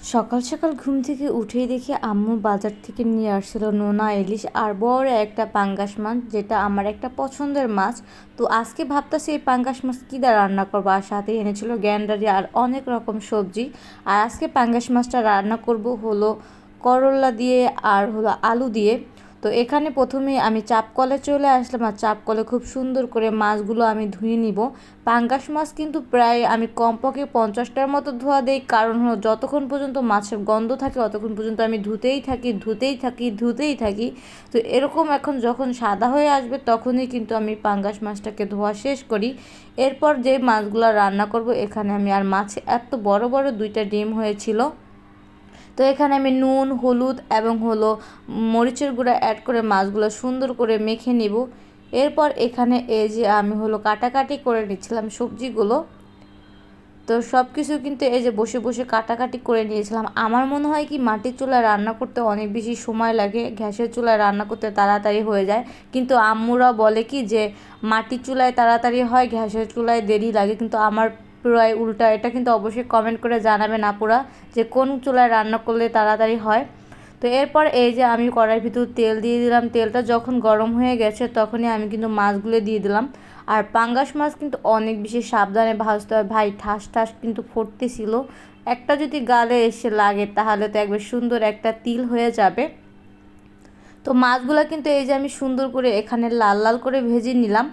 সকাল সকাল ঘুম থেকে উঠেই দেখি আম্মু বাজার থেকে নিয়ে আসছিল নোনা ইলিশ আর বড় একটা পাঙ্গাস মাছ, যেটা আমার একটা পছন্দের মাছ। তো আজকে ভাবতেছি এই পাঙ্গাস মাছ কী দ্বারা রান্না করব? আর সাথে এনেছিল গ্যান্ডারি আর অনেক রকম সবজি। আর আজকে পাঙ্গাস মাছটা রান্না করব হলো করলা দিয়ে আর হলো আলু দিয়ে। তো এখানে প্রথমে আমি চাপকলে চলে আসলাম আর চাপকলে খুব সুন্দর করে মাছগুলো আমি ধুয়ে নিব। পাঙ্গাস মাছ কিন্তু প্রায় আমি কমপক্ষে পঞ্চাশটার মতো ধোয়া দেই, কারণ হলো যতক্ষণ পর্যন্ত মাছের গন্ধ থাকে ততক্ষণ পর্যন্ত আমি ধুতেই থাকি ধুতেই থাকি ধুতেই থাকি। তো এরকম এখন যখন সাদা হয়ে আসবে তখনই কিন্তু আমি পাঙ্গাস মাছটাকে ধোয়া শেষ করি। এরপর যে মাছগুলো রান্না করব, এখানে আমি আর মাছ এত বড় বড় দুইটা ডিম হয়েছিল। তো এখানে আমি নুন, হলুদ এবং হলো মরিচের গুঁড়া অ্যাড করে মাছগুলো সুন্দর করে মেখে নিব। এরপর এখানে এই যে আমি হলো কাটাকাটি করে নিচ্ছিলাম সবজিগুলো। তো সব কিছু কিন্তু এই যে বসে বসে কাটাকাটি করে নিয়েছিলাম। আমার মনে হয় কি মাটির চুলায় রান্না করতে অনেক বেশি সময় লাগে, গ্যাসের চুলায় রান্না করতে তাড়াতাড়ি হয়ে যায়। কিন্তু আম্মুরা বলে কি যে মাটির চুলায় তাড়াতাড়ি হয়, গ্যাসের চুলায় দেরি লাগে। কিন্তু আমার পুরাই উল্টা, এটা কিন্তু অবশ্যই কমেন্ট করে জানাবেন আপুরা যে কোন চুলায় রান্না করলে তাড়াতাড়ি হয়। তো এরপর এই যে আমি কড়াইয়ের ভিতর তেল দিয়ে দিলাম, তেলটা যখন গরম হয়ে গেছে তখনই আমি কিন্তু মাছগুলো দিয়ে দিলাম। আর পাঙ্গাস মাছ কিন্তু অনেক বেশি সাবধানে ভাজতে হয়। ভাই, ঠাস ঠাস কিন্তু ফুটতেছিল। একটা যদি গালে এসে লাগে তাহলে তো একবার সুন্দর একটা তিল হয়ে যাবে। তো মাছগুলো কিন্তু এই যে আমি সুন্দর করে এখানে লাল লাল করে ভেজে নিলাম।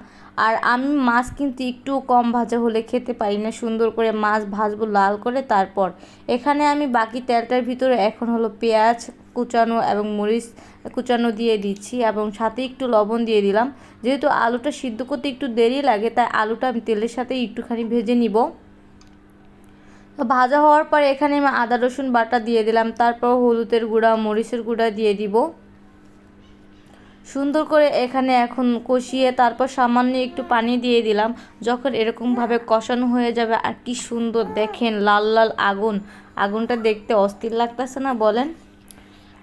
আর আমি মাছ কিন্তু একটু কম ভাজা হলে খেতে পারি না। সুন্দর করে মাছ ভাজবো লাল করে তারপর। এখানে আমি বাকি তেলটার ভিতরে এখন হলো পেঁয়াজ কুচানো এবং মরিচ কুচানো দিয়ে দিচ্ছি এবং সাথে একটু লবণ দিয়ে দিলাম। যেহেতু আলুটা সিদ্ধ করতে একটু দেরি লাগে, তাই আলুটা আমি তেলের সাথে একটুখানি ভেজে নিব। তো ভাজা হওয়ার পর এখানে আমি আদা রসুন বাটা দিয়ে দিলাম। তারপর হলুদের গুঁড়া, মরিচের গুঁড়া দিয়ে দিব। সুন্দর করে এখানে এখন কষিয়ে তারপর সামান্য একটু পানি দিয়ে দিলাম। যখন এরকমভাবে কষানো হয়ে যাবে, আর কি সুন্দর দেখেন লাল লাল আগুন। আগুনটা দেখতে অস্থির লাগতেছে না বলেন?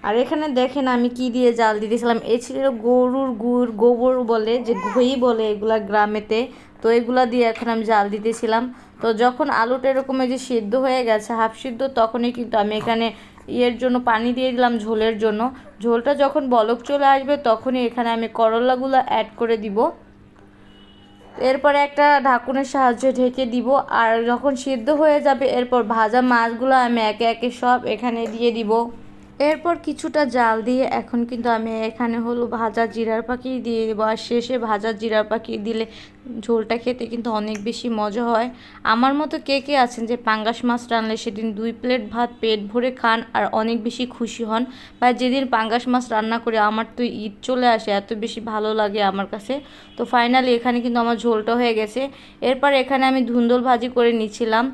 আর এখানে দেখেন আমি কি দিয়ে জাল দিতেছিলাম এ ছিল গরুর গুড়, গোবর বলে, যে ঘই বলে এগুলা গ্রামেতে। তো এগুলা দিয়ে এখন আমি জাল দিতেছিলাম। তো যখন আলুটা এরকম যে সিদ্ধ হয়ে গেছে, হাফ সিদ্ধ, তখনই কিন্তু আমি এখানে ইয়ের জন্য পানি দিয়ে দিলাম ঝোলের জন্য। ঝোলটা যখন বলক চলে আসবে তখনই এখানে আমি করলাগুলো অ্যাড করে দিব। এরপরে একটা ঢাকুনের সাহায্যে ঢেকে দিব। আর যখন সিদ্ধ হয়ে যাবে, এরপর ভাজা মাছগুলো আমি একে একে সব এখানে দিয়ে দিব। এরপর কিছুটা জাল দিয়ে এখন কিন্তু আমি এখানে হলো ভাজা জিরার পাখি দিয়ে দেবো। আর শেষে ভাজা জিরার পাখি দিলে ঝোলটা খেতে কিন্তু অনেক বেশি মজা হয়। আমার মতো কে কে আছেন যে পাঙ্গাস মাছ রানলে সেদিন দুই প্লেট ভাত পেট ভরে খান আর অনেক বেশি খুশি হন। বা যেদিন পাঙ্গাস মাছ রান্না করে আমার তো ঈদ চলে আসে, এত বেশি ভালো লাগে আমার কাছে। তো ফাইনালি এখানে কিন্তু আমার ঝোলটা হয়ে গেছে। এরপর এখানে আমি ধুন্দল ভাজি করে নিচ্ছিলাম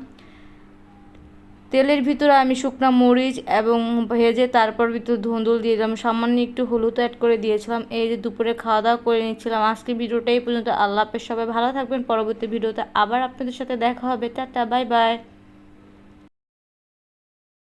তেলের ভিতরে আমি শুকনা মরিচ এবং ভেজে তারপর ভিতরে ধুন্দুল দিয়ে দিলাম। সামান্য একটু হলুদ অ্যাড করে দিয়েছিলাম। এই যে দুপুরে খাওয়া দাওয়া করে নিচ্ছিলাম। আজকে ভিডিওটাই পর্যন্ত। আল্লাহ হাফেজ। সবাই ভালো থাকবেন। পরবর্তী ভিডিওতে আবার আপনাদের সাথে দেখা হবে। Tata, bye bye.